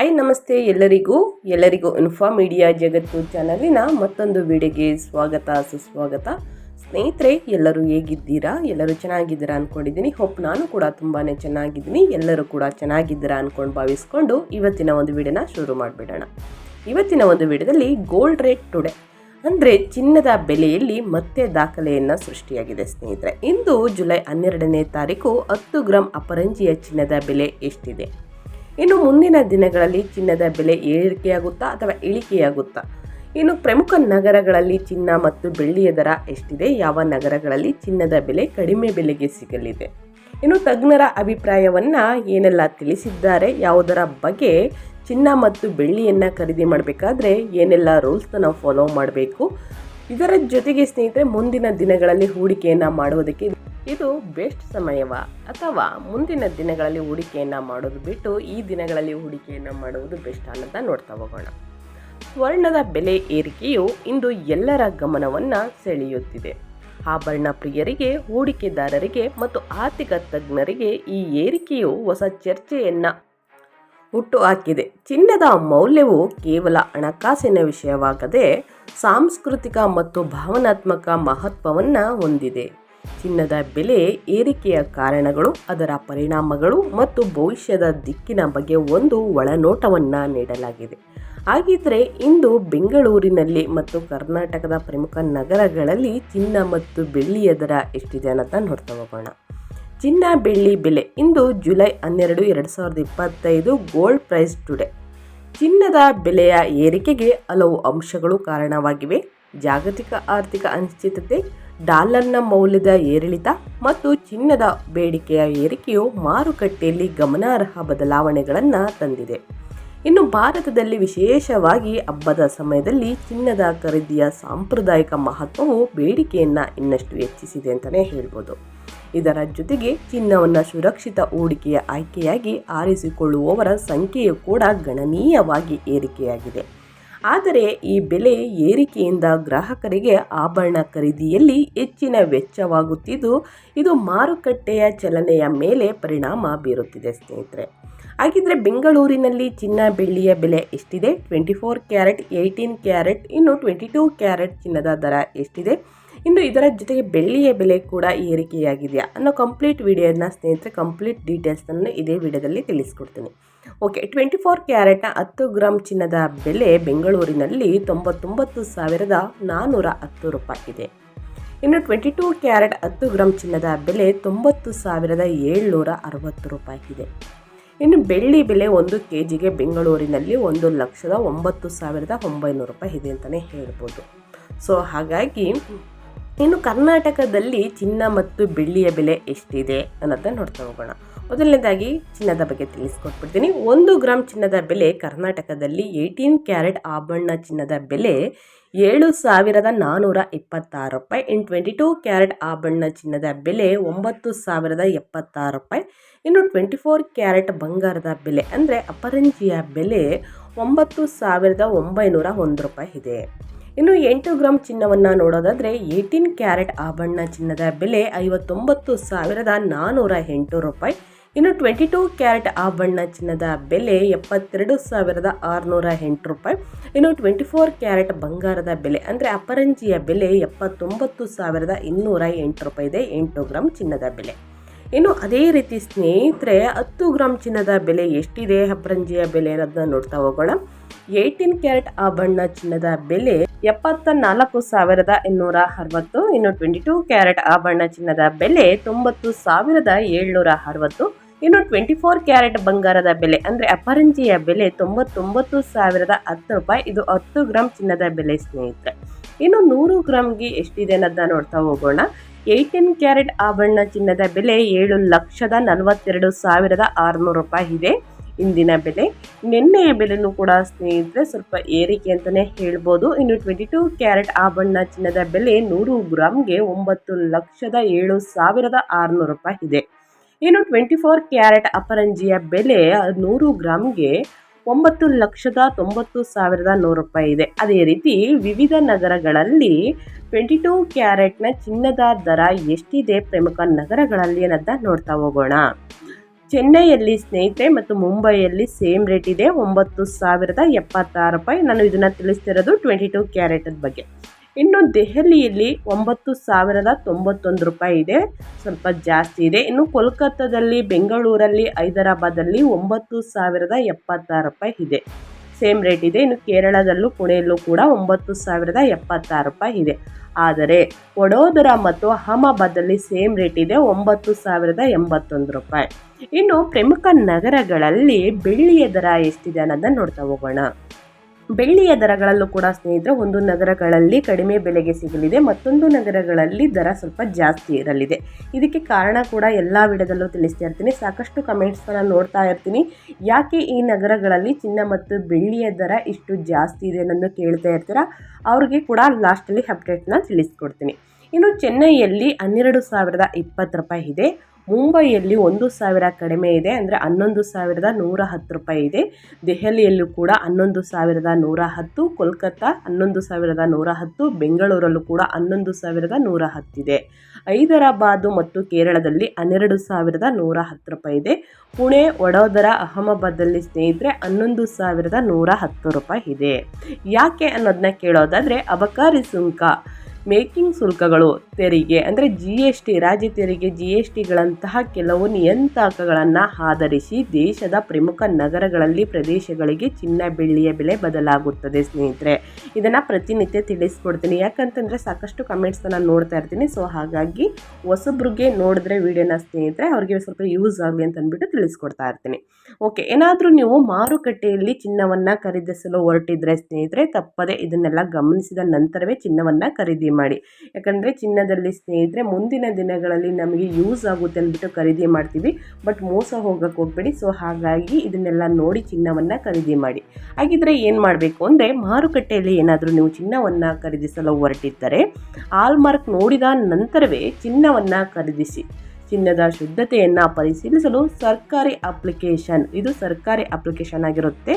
Hi ನಮಸ್ತೆ ಎಲ್ಲರಿಗೂ. ಎಲ್ಲರಿಗೂ ಇನ್ಫಾ ಮೀಡಿಯಾ ಜಗತ್ತು ಚಾನಲಿನ ಮತ್ತೊಂದು ವಿಡಿಯೋಗೆ ಸ್ವಾಗತ, ಸುಸ್ವಾಗತ. ಸ್ನೇಹಿತರೆ, ಎಲ್ಲರೂ ಹೇಗಿದ್ದೀರಾ? ಎಲ್ಲರೂ ಚೆನ್ನಾಗಿದ್ದೀರಾ ಅಂದ್ಕೊಂಡಿದ್ದೀನಿ ಹೋಪ್ ನಾನು ಕೂಡ ತುಂಬಾ ಚೆನ್ನಾಗಿದ್ದೀನಿ. ಎಲ್ಲರೂ ಕೂಡ ಚೆನ್ನಾಗಿದ್ದೀರಾ ಅಂದ್ಕೊಂಡು ಭಾವಿಸ್ಕೊಂಡು ಇವತ್ತಿನ ಒಂದು ವಿಡಿಯೋನ ಶುರು ಮಾಡಿಬಿಡೋಣ. ಇವತ್ತಿನ ಒಂದು ವಿಡಿಯೋದಲ್ಲಿ ಗೋಲ್ಡ್ ರೇಟ್ ಟುಡೇ ಅಂದರೆ ಚಿನ್ನದ ಬೆಲೆಯಲ್ಲಿ ಮತ್ತೆ ದಾಖಲೆಯನ್ನು ಸೃಷ್ಟಿಯಾಗಿದೆ ಸ್ನೇಹಿತರೆ. ಇಂದು ಜುಲೈ ಹನ್ನೆರಡನೇ ತಾರೀಕು ಹತ್ತು ಗ್ರಾಂ ಅಪರಂಜಿಯ ಚಿನ್ನದ ಬೆಲೆ ಎಷ್ಟಿದೆ? ಇನ್ನು ಮುಂದಿನ ದಿನಗಳಲ್ಲಿ ಚಿನ್ನದ ಬೆಲೆ ಏರಿಕೆಯಾಗುತ್ತಾ ಅಥವಾ ಇಳಿಕೆಯಾಗುತ್ತಾ? ಇನ್ನು ಪ್ರಮುಖ ನಗರಗಳಲ್ಲಿ ಚಿನ್ನ ಮತ್ತು ಬೆಳ್ಳಿಯ ದರ ಎಷ್ಟಿದೆ? ಯಾವ ನಗರಗಳಲ್ಲಿ ಚಿನ್ನದ ಬೆಲೆ ಕಡಿಮೆ ಬೆಲೆಗೆ ಸಿಗಲಿದೆ? ಇನ್ನು ತಜ್ಞರ ಅಭಿಪ್ರಾಯವನ್ನು ಏನೆಲ್ಲ ತಿಳಿಸಿದ್ದಾರೆ? ಯಾವುದರ ಬಗ್ಗೆ ಚಿನ್ನ ಮತ್ತು ಬೆಳ್ಳಿಯನ್ನು ಖರೀದಿ ಮಾಡಬೇಕಾದ್ರೆ ಏನೆಲ್ಲ ರೂಲ್ಸ್ನ ನಾವು ಫಾಲೋ ಮಾಡಬೇಕು? ಇದರ ಜೊತೆಗೆ ಸ್ನೇಹಿತರೆ, ಮುಂದಿನ ದಿನಗಳಲ್ಲಿ ಹೂಡಿಕೆಯನ್ನು ಮಾಡುವುದಕ್ಕೆ ಇದು ಬೆಸ್ಟ್ ಸಮಯವ ಅಥವಾ ಮುಂದಿನ ದಿನಗಳಲ್ಲಿ ಹೂಡಿಕೆಯನ್ನು ಮಾಡೋದು ಬಿಟ್ಟು ಈ ದಿನಗಳಲ್ಲಿ ಹೂಡಿಕೆಯನ್ನು ಮಾಡುವುದು ಬೆಸ್ಟ್ ಅನ್ನೋದನ್ನ ನೋಡ್ತಾ ಹೋಗೋಣ. ಸ್ವರ್ಣದ ಬೆಲೆ ಏರಿಕೆಯು ಇಂದು ಎಲ್ಲರ ಗಮನವನ್ನು ಸೆಳೆಯುತ್ತಿದೆ. ಆಭರಣ ಪ್ರಿಯರಿಗೆ, ಹೂಡಿಕೆದಾರರಿಗೆ ಮತ್ತು ಆರ್ಥಿಕ ತಜ್ಞರಿಗೆ ಈ ಏರಿಕೆಯು ಹೊಸ ಚರ್ಚೆಯನ್ನು ಹುಟ್ಟುಹಾಕಿದೆ ಚಿನ್ನದ ಮೌಲ್ಯವು ಕೇವಲ ಹಣಕಾಸಿನ ವಿಷಯವಾಗದೆ ಸಾಂಸ್ಕೃತಿಕ ಮತ್ತು ಭಾವನಾತ್ಮಕ ಮಹತ್ವವನ್ನು ಹೊಂದಿದೆ. ಚಿನ್ನದ ಬೆಲೆ ಏರಿಕೆಯ ಕಾರಣಗಳು, ಅದರ ಪರಿಣಾಮಗಳು ಮತ್ತು ಭವಿಷ್ಯದ ದಿಕ್ಕಿನ ಬಗ್ಗೆ ಒಂದು ಒಳನೋಟವನ್ನು ನೀಡಲಾಗಿದೆ. ಹಾಗಿದ್ರೆ ಇಂದು ಬೆಂಗಳೂರಿನಲ್ಲಿ ಮತ್ತು ಕರ್ನಾಟಕದ ಪ್ರಮುಖ ನಗರಗಳಲ್ಲಿ ಚಿನ್ನ ಮತ್ತು ಬೆಳ್ಳಿಯ ದರ ಎಷ್ಟಿದೆ ಅನ್ನೋದನ್ನ ನೋಡ್ತಾ ಹೋಗೋಣ. ಚಿನ್ನ, ಬೆಳ್ಳಿ ಬೆಲೆ ಇಂದು ಜುಲೈ ಹನ್ನೆರಡು, ಎರಡು ಸಾವಿರದ ಇಪ್ಪತ್ತೈದು ಗೋಲ್ಡ್ ಪ್ರೈಸ್ ಟುಡೇ. ಚಿನ್ನದ ಬೆಲೆಯ ಏರಿಕೆಗೆ ಹಲವು ಅಂಶಗಳು ಕಾರಣವಾಗಿವೆ. ಜಾಗತಿಕ ಆರ್ಥಿಕ ಅನಿಶ್ಚಿತತೆ ಡಾಲರ್ನ ಮೌಲ್ಯದ ಏರಿಳಿತ ಮತ್ತು ಚಿನ್ನದ ಬೇಡಿಕೆಯ ಏರಿಕೆಯು ಮಾರುಕಟ್ಟೆಯಲ್ಲಿ ಗಮನಾರ್ಹ ಬದಲಾವಣೆಗಳನ್ನು ತಂದಿದೆ. ಇನ್ನು ಭಾರತದಲ್ಲಿ ವಿಶೇಷವಾಗಿ ಹಬ್ಬದ ಸಮಯದಲ್ಲಿ ಚಿನ್ನದ ಖರೀದಿಯ ಸಾಂಪ್ರದಾಯಿಕ ಮಹತ್ವವು ಬೇಡಿಕೆಯನ್ನು ಇನ್ನಷ್ಟು ಹೆಚ್ಚಿಸಿದೆ ಅಂತಲೇ ಹೇಳ್ಬೋದು. ಇದರ ಜೊತೆಗೆ ಚಿನ್ನವನ್ನು ಸುರಕ್ಷಿತ ಹೂಡಿಕೆಯ ಆಯ್ಕೆಯಾಗಿ ಆರಿಸಿಕೊಳ್ಳುವವರ ಸಂಖ್ಯೆಯು ಕೂಡ ಗಣನೀಯವಾಗಿ ಏರಿಕೆಯಾಗಿದೆ. ಆದರೆ ಈ ಬೆಲೆ ಏರಿಕೆಯಿಂದ ಗ್ರಾಹಕರಿಗೆ ಆಭರಣ ಖರೀದಿಯಲ್ಲಿ ಹೆಚ್ಚಿನ ವೆಚ್ಚವಾಗುತ್ತಿದ್ದು, ಇದು ಮಾರುಕಟ್ಟೆಯ ಚಲನೆಯ ಮೇಲೆ ಪರಿಣಾಮ ಬೀರುತ್ತಿದೆ ಸ್ನೇಹಿತರೆ. ಹಾಗಿದ್ರೆ ಬೆಂಗಳೂರಿನಲ್ಲಿ ಚಿನ್ನ ಬೆಳ್ಳಿಯ ಬೆಲೆ ಎಷ್ಟಿದೆ? Twenty four carat, eighteen carat, ಇನ್ನು ಟ್ವೆಂಟಿ ಟೂ ಕ್ಯಾರೆಟ್ ಚಿನ್ನದ ದರ ಎಷ್ಟಿದೆ? ಇನ್ನು ಇದರ ಜೊತೆಗೆ ಬೆಳ್ಳಿಯ ಬೆಲೆ ಕೂಡ ಏರಿಕೆಯಾಗಿದೆಯಾ? ಅನ್ನೋ ಕಂಪ್ಲೀಟ್ ವಿಡಿಯೋನ ಸ್ನೇಹಿತರೆ, ಕಂಪ್ಲೀಟ್ ಡೀಟೇಲ್ಸನ್ನು ಇದೇ ವಿಡಿಯೋದಲ್ಲಿ ತಿಳಿಸ್ಕೊಡ್ತೀನಿ. ಓಕೆ ಟ್ವೆಂಟಿ ಫೋರ್ ಕ್ಯಾರೆಟ್ನ ಹತ್ತು ಗ್ರಾಮ್ ಚಿನ್ನದ ಬೆಲೆ ಬೆಂಗಳೂರಿನಲ್ಲಿ ತೊಂಬತ್ತೊಂಬತ್ತು ಸಾವಿರದ ನಾನ್ನೂರ ಹತ್ತು ರೂಪಾಯಿ ಇದೆ ಇನ್ನು ಟ್ವೆಂಟಿ ಟೂ ಕ್ಯಾರೆಟ್ ಹತ್ತು ಗ್ರಾಮ್ ಚಿನ್ನದ ಬೆಲೆ ತೊಂಬತ್ತು ಸಾವಿರದ ಏಳ್ನೂರ ಅರವತ್ತು ರೂಪಾಯಿ ಇದೆ ಇನ್ನು ಬೆಳ್ಳಿ ಬೆಲೆ ಒಂದು ಕೆ ಜಿಗೆ ಬೆಂಗಳೂರಿನಲ್ಲಿ ಒಂದು ಲಕ್ಷದ ಒಂಬತ್ತು ಸಾವಿರದ ಒಂಬೈನೂರು ರೂಪಾಯಿ ಇದೆ ಅಂತಲೇ ಹೇಳ್ಬೋದು. ಸೊ ಹಾಗಾಗಿ ಇನ್ನು ಕರ್ನಾಟಕದಲ್ಲಿ ಚಿನ್ನ ಮತ್ತು ಬೆಳ್ಳಿಯ ಬೆಲೆ ಎಷ್ಟಿದೆ ಅನ್ನೋದನ್ನ ನೋಡ್ತಾ ಹೋಗೋಣ. ಮೊದಲನೇದಾಗಿ ಚಿನ್ನದ ಬಗ್ಗೆ ತಿಳಿಸ್ಕೊಟ್ಬಿಡ್ತೀನಿ. ಒಂದು ಗ್ರಾಮ್ ಚಿನ್ನದ ಬೆಲೆ ಕರ್ನಾಟಕದಲ್ಲಿ ಏಯ್ಟೀನ್ ಕ್ಯಾರೆಟ್ ಆಭರಣ ಚಿನ್ನದ ಬೆಲೆ ಏಳು ಸಾವಿರದ ನಾನ್ನೂರ ಇಪ್ಪತ್ತಾರು ರೂಪಾಯಿ. ಇನ್ ಟ್ವೆಂಟಿ ಟೂ ಕ್ಯಾರೆಟ್ ಆಭರಣ ಚಿನ್ನದ ಬೆಲೆ ಒಂಬತ್ತು ಸಾವಿರದ ಎಪ್ಪತ್ತಾರು ರೂಪಾಯಿ. ಇನ್ನು ಟ್ವೆಂಟಿ ಫೋರ್ ಕ್ಯಾರೆಟ್ ಬಂಗಾರದ ಬೆಲೆ ಅಂದರೆ ಅಪರಂಜಿಯ ಬೆಲೆ ಒಂಬತ್ತು ಸಾವಿರದ ಒಂಬೈನೂರ ಒಂದು ರೂಪಾಯಿ ಇದೆ. ಇನ್ನು ಎಂಟು ಗ್ರಾಮ್ ಚಿನ್ನವನ್ನು ನೋಡೋದಾದರೆ ಏಯ್ಟೀನ್ ಕ್ಯಾರೆಟ್ ಆಭರಣ ಚಿನ್ನದ ಬೆಲೆ ಐವತ್ತೊಂಬತ್ತು ಸಾವಿರದ ನಾನ್ನೂರ ಎಂಟು ರೂಪಾಯಿ. ಇನ್ನು ಟ್ವೆಂಟಿ ಟೂ ಕ್ಯಾರೆಟ್ ಆಭರಣ ಚಿನ್ನದ ಬೆಲೆ ಎಪ್ಪತ್ತೆರಡು ಸಾವಿರದ ಆರುನೂರ ಎಂಟು ರೂಪಾಯಿ. ಇನ್ನು ಟ್ವೆಂಟಿ ಫೋರ್ ಕ್ಯಾರೆಟ್ ಬಂಗಾರದ ಬೆಲೆ ಅಂದರೆ ಅಪರಂಜಿಯ ಬೆಲೆ ಎಪ್ಪತ್ತೊಂಬತ್ತು ಸಾವಿರದ ಇನ್ನೂರ ಎಂಟು ರೂಪಾಯಿ ಇದೆ, ಎಂಟು ಗ್ರಾಮ್ ಚಿನ್ನದ ಬೆಲೆ. ಇನ್ನು ಅದೇ ರೀತಿ ಸ್ನೇಹಿತರೆ, ಹತ್ತು ಗ್ರಾಮ್ ಚಿನ್ನದ ಬೆಲೆ ಎಷ್ಟಿದೆ, ಅಪರಂಜಿಯ ಬೆಲೆ ಅನ್ನೋದನ್ನ ನೋಡ್ತಾ ಹೋಗೋಣ. ಏಯ್ಟೀನ್ ಕ್ಯಾರೆಟ್ ಆಭರಣ ಚಿನ್ನದ ಬೆಲೆ ಎಪ್ಪತ್ತ ನಾಲ್ಕು ಸಾವಿರದ ಇನ್ನೂರ ಅರವತ್ತು, ಇನ್ನು ಟ್ವೆಂಟಿ ಟೂ ಕ್ಯಾರೆಟ್ ಆಭರಣ ಚಿನ್ನದ ಬೆಲೆ ತೊಂಬತ್ತು ಸಾವಿರದ ಏಳ್ನೂರ ಅರವತ್ತು, ಇನ್ನು ಟ್ವೆಂಟಿ ಫೋರ್ ಕ್ಯಾರೆಟ್ ಬಂಗಾರದ ಬೆಲೆ ಅಂದರೆ ಅಪರಂಜಿಯ ಬೆಲೆ ತೊಂಬತ್ತೊಂಬತ್ತು ಸಾವಿರದ ಹತ್ತು ರೂಪಾಯಿ, ಇದು ಹತ್ತು ಗ್ರಾಮ್ ಚಿನ್ನದ ಬೆಲೆ ಸ್ನೇಹಿತರೆ. ಇನ್ನು ನೂರು ಗ್ರಾಮ್ಗೆ ಎಷ್ಟಿದೆ ಅನ್ನೋದನ್ನ ನೋಡ್ತಾ ಹೋಗೋಣ. ಏಯ್ಟೀನ್ ಕ್ಯಾರೆಟ್ ಆಭರಣ ಚಿನ್ನದ ಬೆಲೆ ಏಳು ಲಕ್ಷದ ನಲವತ್ತೆರಡು ಸಾವಿರದ ಆರುನೂರು ರೂಪಾಯಿ ಇದೆ. ಇಂದಿನ ಬೆಲೆ. ನಿನ್ನೆಯ ಬೆಲೆನೂ ಕೂಡ ಸ್ನೇಹಿತರೆ ಸ್ವಲ್ಪ ಏರಿಕೆ ಅಂತಲೇ ಹೇಳ್ಬೋದು. ಇನ್ನು ಟ್ವೆಂಟಿ ಟೂ ಕ್ಯಾರೆಟ್ ಆಭರಣ ಚಿನ್ನದ ಬೆಲೆ ನೂರು ಗ್ರಾಮ್ಗೆ ಒಂಬತ್ತು ಲಕ್ಷದ ಏಳು ಸಾವಿರದ ಆರುನೂರು ರೂಪಾಯಿ ಇದೆ. ಇನ್ನು ಟ್ವೆಂಟಿ ಫೋರ್ ಕ್ಯಾರೆಟ್ ಅಪರಂಜಿಯ ಬೆಲೆ ನೂರು ಗ್ರಾಮ್ಗೆ ಒಂಬತ್ತು ಲಕ್ಷದ ತೊಂಬತ್ತು ಸಾವಿರದ ನೂರು ರೂಪಾಯಿ ಇದೆ. ಅದೇ ರೀತಿ ವಿವಿಧ ನಗರಗಳಲ್ಲಿ ಟ್ವೆಂಟಿ ಟೂ ಕ್ಯಾರೆಟ್ನ ಚಿನ್ನದ ದರ ಎಷ್ಟಿದೆ ಪ್ರಮುಖ ನಗರಗಳಲ್ಲಿ ಅನ್ನೋದನ್ನ ನೋಡ್ತಾ ಹೋಗೋಣ. ಚೆನ್ನೈಯಲ್ಲಿ ಸ್ನೇಹಿತರೆ ಮತ್ತು ಮುಂಬೈಯಲ್ಲಿ ಸೇಮ್ ರೇಟ್ ಇದೆ, ಒಂಬತ್ತು ಸಾವಿರದ ಎಪ್ಪತ್ತಾರು ರೂಪಾಯಿ. ನಾನು ಇದನ್ನು ತಿಳಿಸ್ತಿರೋದು ಟ್ವೆಂಟಿ ಟು ಕ್ಯಾರೆಟದ ಬಗ್ಗೆ. ಇನ್ನು ದೆಹಲಿಯಲ್ಲಿ ಒಂಬತ್ತು ಸಾವಿರದ ತೊಂಬತ್ತೊಂದು ರೂಪಾಯಿ ಇದೆ, ಸ್ವಲ್ಪ ಜಾಸ್ತಿ ಇದೆ. ಇನ್ನು ಕೋಲ್ಕತ್ತಾದಲ್ಲಿ, ಬೆಂಗಳೂರಲ್ಲಿ ಹೈದರಾಬಾದಲ್ಲಿ ಒಂಬತ್ತು ಸಾವಿರದ ಎಪ್ಪತ್ತಾರು ರೂಪಾಯಿ ಇದೆ. ಸೇಮ್ ರೇಟ್ ಇದೆ. ಇನ್ನು ಕೇರಳದಲ್ಲೂ, ಪುಣೆಯಲ್ಲೂ ಕೂಡ ಒಂಬತ್ತು ಸಾವಿರದ ಎಪ್ಪತ್ತಾರು ರೂಪಾಯಿ ಇದೆ. ಆದರೆ ವಡೋದರ ಮತ್ತು ಅಹಮದಾಬಾದಲ್ಲಿ ಸೇಮ್ ರೇಟ್ ಇದೆ, ಒಂಬತ್ತು ಸಾವಿರದ ಎಂಬತ್ತೊಂದು ರೂಪಾಯಿ. ಇನ್ನು ಪ್ರಮುಖ ನಗರಗಳಲ್ಲಿ ಬೆಳ್ಳಿಯ ದರ ಎಷ್ಟಿದೆ ಅನ್ನೋದನ್ನ ನೋಡ್ತಾ ಹೋಗೋಣ. ಬೆಳ್ಳಿಯ ದರಗಳಲ್ಲೂ ಕೂಡ ಸ್ನೇಹಿತರೆ, ಒಂದು ನಗರಗಳಲ್ಲಿ ಕಡಿಮೆ ಬೆಲೆಗೆ ಸಿಗಲಿದೆ, ಮತ್ತೊಂದು ನಗರಗಳಲ್ಲಿ ದರ ಸ್ವಲ್ಪ ಜಾಸ್ತಿ ಇರಲಿದೆ. ಇದಕ್ಕೆ ಕಾರಣ ಕೂಡ ಎಲ್ಲ ವಿಡಿಯೋದಲ್ಲೂ ತಿಳಿಸ್ತಾ ಇರ್ತೀನಿ. ಸಾಕಷ್ಟು ಕಮೆಂಟ್ಸ್ನ ನೋಡ್ತಾ ಇರ್ತೀನಿ. ಯಾಕೆ ಈ ನಗರಗಳಲ್ಲಿ ಚಿನ್ನ ಮತ್ತು ಬೆಳ್ಳಿಯ ದರ ಇಷ್ಟು ಜಾಸ್ತಿ ಇದೆ ಅನ್ನೋದು ಕೇಳ್ತಾ ಇರ್ತೀರಾ? ಅವ್ರಿಗೆ ಕೂಡ ಲಾಸ್ಟಲ್ಲಿ ಅಪ್ಡೇಟ್ನ ತಿಳಿಸ್ಕೊಡ್ತೀನಿ. ಇನ್ನು ಚೆನ್ನೈಯಲ್ಲಿ ಹನ್ನೆರಡು ಸಾವಿರದ ಇಪ್ಪತ್ತು ರೂಪಾಯಿ ಇದೆ. ಮುಂಬೈಯಲ್ಲಿ ಒಂದು ಸಾವಿರ ಕಡಿಮೆ ಇದೆ ಅಂದರೆ ಹನ್ನೊಂದು ಸಾವಿರದ ನೂರ ಹತ್ತು ರೂಪಾಯಿ ಇದೆ. ದೆಹಲಿಯಲ್ಲೂ ಕೂಡ ಹನ್ನೊಂದು ಸಾವಿರದ ನೂರ ಹತ್ತು, ಕೋಲ್ಕತ್ತಾ ಹನ್ನೊಂದು ಸಾವಿರದ ನೂರ ಹತ್ತು, ಬೆಂಗಳೂರಲ್ಲೂ ಕೂಡ ಹನ್ನೊಂದು ಸಾವಿರದ ನೂರ ಹತ್ತಿದೆ ಹೈದರಾಬಾದು ಮತ್ತು ಕೇರಳದಲ್ಲಿ ಹನ್ನೆರಡು ಸಾವಿರದ ನೂರ ಹತ್ತು ರೂಪಾಯಿ ಇದೆ. ಪುಣೆ, ವಡೋದರ ಅಹಮದಾಬಾದಲ್ಲಿ ಸ್ನೇಹಿತರೆ ಹನ್ನೊಂದು ಸಾವಿರದ ನೂರ ಹತ್ತು ರೂಪಾಯಿ ಇದೆ. ಯಾಕೆ ಅನ್ನೋದನ್ನ ಕೇಳೋದಾದರೆ ಅಬಕಾರಿ ಸುಂಕ ಮೇಕಿಂಗ್ ಶುಲ್ಕಗಳು ತೆರಿಗೆ, ಅಂದರೆ ಜಿ ಎಸ್ ಟಿ ರಾಜ್ಯ ತೆರಿಗೆ ಜಿ ಎಸ್ ಟಿಗಳಂತಹ ಕೆಲವು ನಿಯಂತ್ರಕಗಳನ್ನು ಆಧರಿಸಿ ದೇಶದ ಪ್ರಮುಖ ನಗರಗಳಲ್ಲಿ ಪ್ರದೇಶಗಳಿಗೆ ಚಿನ್ನ ಬೆಳ್ಳಿಯ ಬೆಲೆ ಬದಲಾಗುತ್ತದೆ ಸ್ನೇಹಿತರೆ. ಇದನ್ನು ಪ್ರತಿನಿತ್ಯ ತಿಳಿಸ್ಕೊಡ್ತೀನಿ. ಯಾಕಂತಂದರೆ ಸಾಕಷ್ಟು ಕಮೆಂಟ್ಸನ್ನು ನೋಡ್ತಾ ಇರ್ತೀನಿ. ಸೊ ಹಾಗಾಗಿ ಹೊಸಬ್ರಿಗೆ ನೋಡಿದ್ರೆ ವಿಡಿಯೋನ ಸ್ನೇಹಿತರೆ ಅವ್ರಿಗೆ ಸ್ವಲ್ಪ ಯೂಸ್ ಆಗಲಿ ಅಂತ ಅಂದ್ಬಿಟ್ಟು ತಿಳಿಸ್ಕೊಡ್ತಾ ಇರ್ತೀನಿ. ಓಕೆ ಏನಾದರೂ ನೀವು ಮಾರುಕಟ್ಟೆಯಲ್ಲಿ ಚಿನ್ನವನ್ನು ಖರೀದಿಸಲು ಹೊರಟಿದ್ರೆ ಸ್ನೇಹಿತರೆ, ತಪ್ಪದೆ ಇದನ್ನೆಲ್ಲ ಗಮನಿಸಿದ ನಂತರವೇ ಚಿನ್ನವನ್ನು ಖರೀದಿ ಮಾಡಿ. ಯಾಕಂದರೆ ಚಿನ್ನದಲ್ಲಿ ಸ್ನೇಹಿತರೆ, ಮುಂದಿನ ದಿನಗಳಲ್ಲಿ ನಮಗೆ ಯೂಸ್ ಆಗುತ್ತೆ ಅಂದ್ಬಿಟ್ಟು ಖರೀದಿ ಮಾಡ್ತೀವಿ. ಬಟ್ ಮೋಸ ಹೋಗಕ್ಕೆ ಹೋಗಬೇಡಿ. ಸೊ ಹಾಗಾಗಿ ಇದನ್ನೆಲ್ಲ ನೋಡಿ ಚಿನ್ನವನ್ನು ಖರೀದಿ ಮಾಡಿ. ಹಾಗಿದ್ರೆ ಏನು ಮಾಡಬೇಕು ಅಂದರೆ ಮಾರುಕಟ್ಟೆಯಲ್ಲಿ ಏನಾದರೂ ನೀವು ಚಿನ್ನವನ್ನು ಖರೀದಿಸಲು ಹೊರಟಿದ್ದರೆ ಆಲ್ಮಾರ್ಕ್ ನೋಡಿದ ನಂತರವೇ ಚಿನ್ನವನ್ನು ಖರೀದಿಸಿ. ಚಿನ್ನದ ಶುದ್ಧತೆಯನ್ನು ಪರಿಶೀಲಿಸಲು ಸರ್ಕಾರಿ ಅಪ್ಲಿಕೇಶನ್. ಇದು ಸರ್ಕಾರಿ ಅಪ್ಲಿಕೇಶನ್ ಆಗಿರುತ್ತೆ.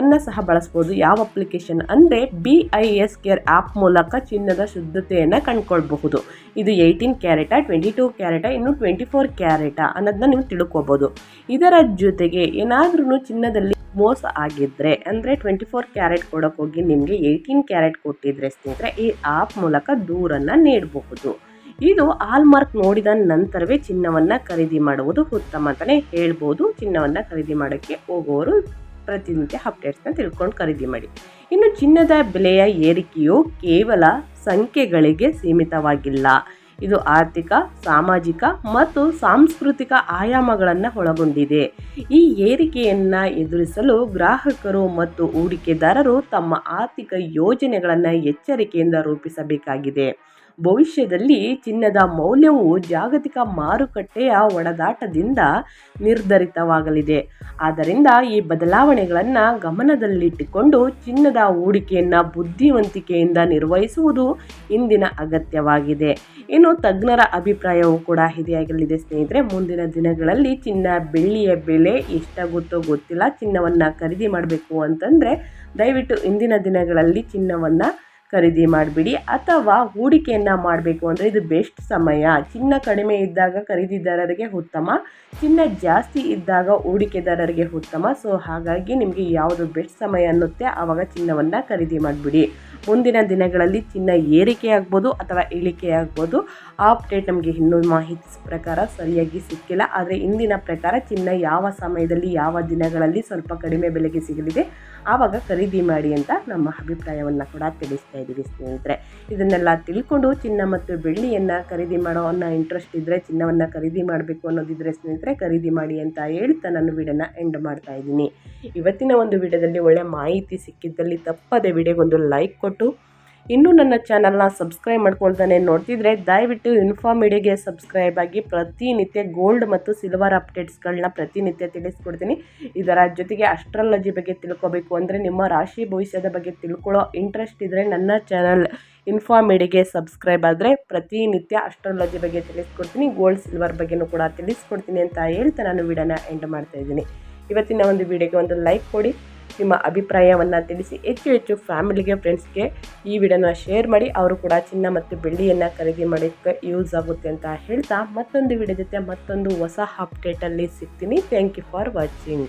ಅನ್ನ ಸಹ ಬಳಸ್ಬೋದು. ಯಾವ ಅಪ್ಲಿಕೇಶನ್ ಅಂದರೆ B I S care app ಮೂಲಕ ಚಿನ್ನದ ಶುದ್ಧತೆಯನ್ನು ಕಂಡುಕೊಳ್ಬಹುದು. ಇದು eighteen carat twenty two carat, ಇನ್ನು ಟ್ವೆಂಟಿ ಫೋರ್ ಕ್ಯಾರೆಟ ಅನ್ನೋದನ್ನ ನೀವು ತಿಳ್ಕೊಬೋದು. ಇದರ ಜೊತೆಗೆ ಏನಾದ್ರೂ ಚಿನ್ನದಲ್ಲಿ ಮೋಸ ಆಗಿದ್ದರೆ ಅಂದರೆ ಟ್ವೆಂಟಿ ಫೋರ್ ಕ್ಯಾರೆಟ್ ಕೊಡೋಕ್ಕೋಗಿ ನಿಮಗೆ ಏಯ್ಟೀನ್ ಕ್ಯಾರೆಟ್ ಕೊಟ್ಟಿದ್ರೆ ಸ್ನೇಹಿತರೆ, ಈ ಆ್ಯಪ್ ಮೂಲಕ ದೂರನ್ನು ನೀಡಬಹುದು. ಇದು ಆಲ್ಮಾರ್ಕ್ ನೋಡಿದ ನಂತರವೇ ಚಿನ್ನವನ್ನು ಖರೀದಿ ಮಾಡುವುದು ಉತ್ತಮ ಅಂತಲೇ ಹೇಳ್ಬೋದು. ಚಿನ್ನವನ್ನು ಖರೀದಿ ಮಾಡೋಕ್ಕೆ ಹೋಗುವವರು ಪ್ರತಿನಿತ್ಯ ಅಪ್ಡೇಟ್ಸ್ನ ತಿಳ್ಕೊಂಡು ಖರೀದಿ ಮಾಡಿ. ಇನ್ನು ಚಿನ್ನದ ಬೆಲೆಯ ಏರಿಕೆಯು ಕೇವಲ ಸಂಖ್ಯೆಗಳಿಗೆ ಸೀಮಿತವಾಗಿಲ್ಲ. ಇದು ಆರ್ಥಿಕ, ಸಾಮಾಜಿಕ ಮತ್ತು ಸಾಂಸ್ಕೃತಿಕ ಆಯಾಮಗಳನ್ನು ಒಳಗೊಂಡಿದೆ. ಈ ಏರಿಕೆಯನ್ನು ಎದುರಿಸಲು ಗ್ರಾಹಕರು ಮತ್ತು ಹೂಡಿಕೆದಾರರು ತಮ್ಮ ಆರ್ಥಿಕ ಯೋಜನೆಗಳನ್ನು ಎಚ್ಚರಿಕೆಯಿಂದ ರೂಪಿಸಬೇಕಾಗಿದೆ. ಭವಿಷ್ಯದಲ್ಲಿ ಚಿನ್ನದ ಮೌಲ್ಯವು ಜಾಗತಿಕ ಮಾರುಕಟ್ಟೆಯ ಒಡದಾಟದಿಂದ ನಿರ್ಧರಿತವಾಗಲಿದೆ. ಆದ್ದರಿಂದ ಈ ಬದಲಾವಣೆಗಳನ್ನು ಗಮನದಲ್ಲಿಟ್ಟುಕೊಂಡು ಚಿನ್ನದ ಹೂಡಿಕೆಯನ್ನು ಬುದ್ಧಿವಂತಿಕೆಯಿಂದ ನಿರ್ವಹಿಸುವುದು ಇಂದಿನ ಅಗತ್ಯವಾಗಿದೆ. ಇನ್ನು ತಜ್ಞರ ಅಭಿಪ್ರಾಯವೂ ಕೂಡ ಹಿರಿಯಾಗಲಿದೆ ಸ್ನೇಹಿತರೆ, ಮುಂದಿನ ದಿನಗಳಲ್ಲಿ ಚಿನ್ನ ಬೆಳ್ಳಿಯ ಬೆಲೆ ಎಷ್ಟಾಗುತ್ತೋ ಗೊತ್ತಿಲ್ಲ. ಚಿನ್ನವನ್ನು ಖರೀದಿ ಮಾಡಬೇಕು ಅಂತಂದರೆ ದಯವಿಟ್ಟು ಇಂದಿನ ದಿನಗಳಲ್ಲಿ ಚಿನ್ನವನ್ನು ಖರೀದಿ ಮಾಡಿಬಿಡಿ ಅಥವಾ ಹೂಡಿಕೆಯನ್ನು ಮಾಡಬೇಕು ಅಂದರೆ ಇದು ಬೆಸ್ಟ್ ಸಮಯ. ಚಿನ್ನ ಕಡಿಮೆ ಇದ್ದಾಗ ಖರೀದಿದಾರರಿಗೆ ಉತ್ತಮ, ಚಿನ್ನ ಜಾಸ್ತಿ ಇದ್ದಾಗ ಹೂಡಿಕೆದಾರರಿಗೆ ಉತ್ತಮ. ಸೊ ಹಾಗಾಗಿ ನಿಮಗೆ ಯಾವುದು ಬೆಸ್ಟ್ ಸಮಯ ಅನ್ನುತ್ತೆ ಆವಾಗ ಚಿನ್ನವನ್ನು ಖರೀದಿ ಮಾಡಿಬಿಡಿ. ಮುಂದಿನ ದಿನಗಳಲ್ಲಿ ಚಿನ್ನ ಏರಿಕೆ ಆಗ್ಬೋದು ಅಥವಾ ಇಳಿಕೆ ಆಗ್ಬೋದು ಆ ಅಪ್ಡೇಟ್ ನಮಗೆ ಇನ್ನೂ ಮಾಹಿತಿ ಪ್ರಕಾರ ಸರಿಯಾಗಿ ಸಿಕ್ಕಿಲ್ಲ. ಆದರೆ ಇಂದಿನ ಪ್ರಕಾರ ಚಿನ್ನ ಯಾವ ಸಮಯದಲ್ಲಿ, ಯಾವ ದಿನಗಳಲ್ಲಿ ಸ್ವಲ್ಪ ಕಡಿಮೆ ಬೆಲೆಗೆ ಸಿಗಲಿದೆ, ಆವಾಗ ಖರೀದಿ ಮಾಡಿ ಅಂತ ನಮ್ಮ ಅಭಿಪ್ರಾಯವನ್ನು ಕೂಡ ತಿಳಿಸ್ತಾ ಇದ್ದೀವಿ ಸ್ನೇಹಿತರೆ. ಇದನ್ನೆಲ್ಲ ತಿಳ್ಕೊಂಡು ಚಿನ್ನ ಮತ್ತು ಬೆಳ್ಳಿಯನ್ನು ಖರೀದಿ ಮಾಡೋ ಅನ್ನೋ ಇಂಟ್ರೆಸ್ಟ್ ಇದ್ದರೆ ಚಿನ್ನವನ್ನು ಖರೀದಿ ಮಾಡಬೇಕು ಅನ್ನೋದಿದ್ರೆ ಸ್ನೇಹಿತರೆ, ಖರೀದಿ ಮಾಡಿ ಅಂತ ಹೇಳ್ತಾ ನಾನು ವಿಡಿಯೋನ ಎಂಡ್ ಮಾಡ್ತಾ ಇದ್ದೀನಿ. ಇವತ್ತಿನ ಒಂದು ವಿಡಿಯೋದಲ್ಲಿ ಒಳ್ಳೆ ಮಾಹಿತಿ ಸಿಕ್ಕಿದ್ದಲ್ಲಿ ತಪ್ಪದೆ ವಿಡಿಯೋಗೊಂದು ಲೈಕ್ ಕೊಟ್ಟು ಇನ್ನೂ ನನ್ನ ಚಾನಲ್ನ ಸಬ್ಸ್ಕ್ರೈಬ್ ಮಾಡ್ಕೊಳ್ತಾನೆ ನೋಡ್ತಿದ್ರೆ ದಯವಿಟ್ಟು ಇನ್ಫಾರ್ಮ್ ಮೀಡಿಯಾಗೆ ಸಬ್ಸ್ಕ್ರೈಬ್ ಆಗಿ ಪ್ರತಿನಿತ್ಯ ಗೋಲ್ಡ್ ಮತ್ತು ಸಿಲ್ವರ್ ಅಪ್ಡೇಟ್ಸ್ಗಳನ್ನ ಪ್ರತಿನಿತ್ಯ ತಿಳಿಸ್ಕೊಡ್ತೀನಿ. ಇದರ ಜೊತೆಗೆ ಅಸ್ಟ್ರಾಲಜಿ ಬಗ್ಗೆ ತಿಳ್ಕೊಬೇಕು ಅಂದರೆ ನಿಮ್ಮ ರಾಶಿ ಭವಿಷ್ಯದ ಬಗ್ಗೆ ತಿಳ್ಕೊಳ್ಳೋ ಇಂಟ್ರೆಸ್ಟ್ ಇದ್ದರೆ ನನ್ನ ಚಾನಲ್ ಇನ್ಫಾರ್ಮ್ ಸಬ್ಸ್ಕ್ರೈಬ್ ಆದರೆ ಪ್ರತಿನಿತ್ಯ ಅಸ್ಟ್ರಾಲಜಿ ಬಗ್ಗೆ ತಿಳಿಸ್ಕೊಡ್ತೀನಿ ಗೋಲ್ಡ್ ಸಿಲ್ವರ್ ಬಗ್ಗೆನೂ ಕೂಡ ತಿಳಿಸ್ಕೊಡ್ತೀನಿ ಅಂತ ಹೇಳ್ತಾ ನಾನು ವಿಡಿಯೋನ ಎಂಡ್ ಮಾಡ್ತಾ ಇದ್ದೀನಿ. ಇವತ್ತಿನ ಒಂದು ವಿಡಿಯೋಗೆ ಒಂದು ಲೈಕ್ ಕೊಡಿ. ನಿಮ್ಮ ಅಭಿಪ್ರಾಯವನ್ನು ತಿಳಿಸಿ ಹೆಚ್ಚು ಹೆಚ್ಚು ಫ್ಯಾಮಿಲಿಗೆ, ಫ್ರೆಂಡ್ಸ್ಗೆ ಈ ವಿಡಿಯೋನ ಶೇರ್ ಮಾಡಿ. ಅವರು ಕೂಡ ಚಿನ್ನ ಮತ್ತು ಬೆಳ್ಳಿಯನ್ನು ಖರೀದಿ ಮಾಡೋಕ್ಕೆ ಯೂಸ್ ಆಗುತ್ತೆ ಅಂತ ಹೇಳ್ತಾ ಮತ್ತೊಂದು ವಿಡಿಯೋ ಜೊತೆ ಮತ್ತೊಂದು ಹೊಸ ಅಪ್ಡೇಟಲ್ಲಿ ಸಿಗ್ತೀನಿ. Thank you for watching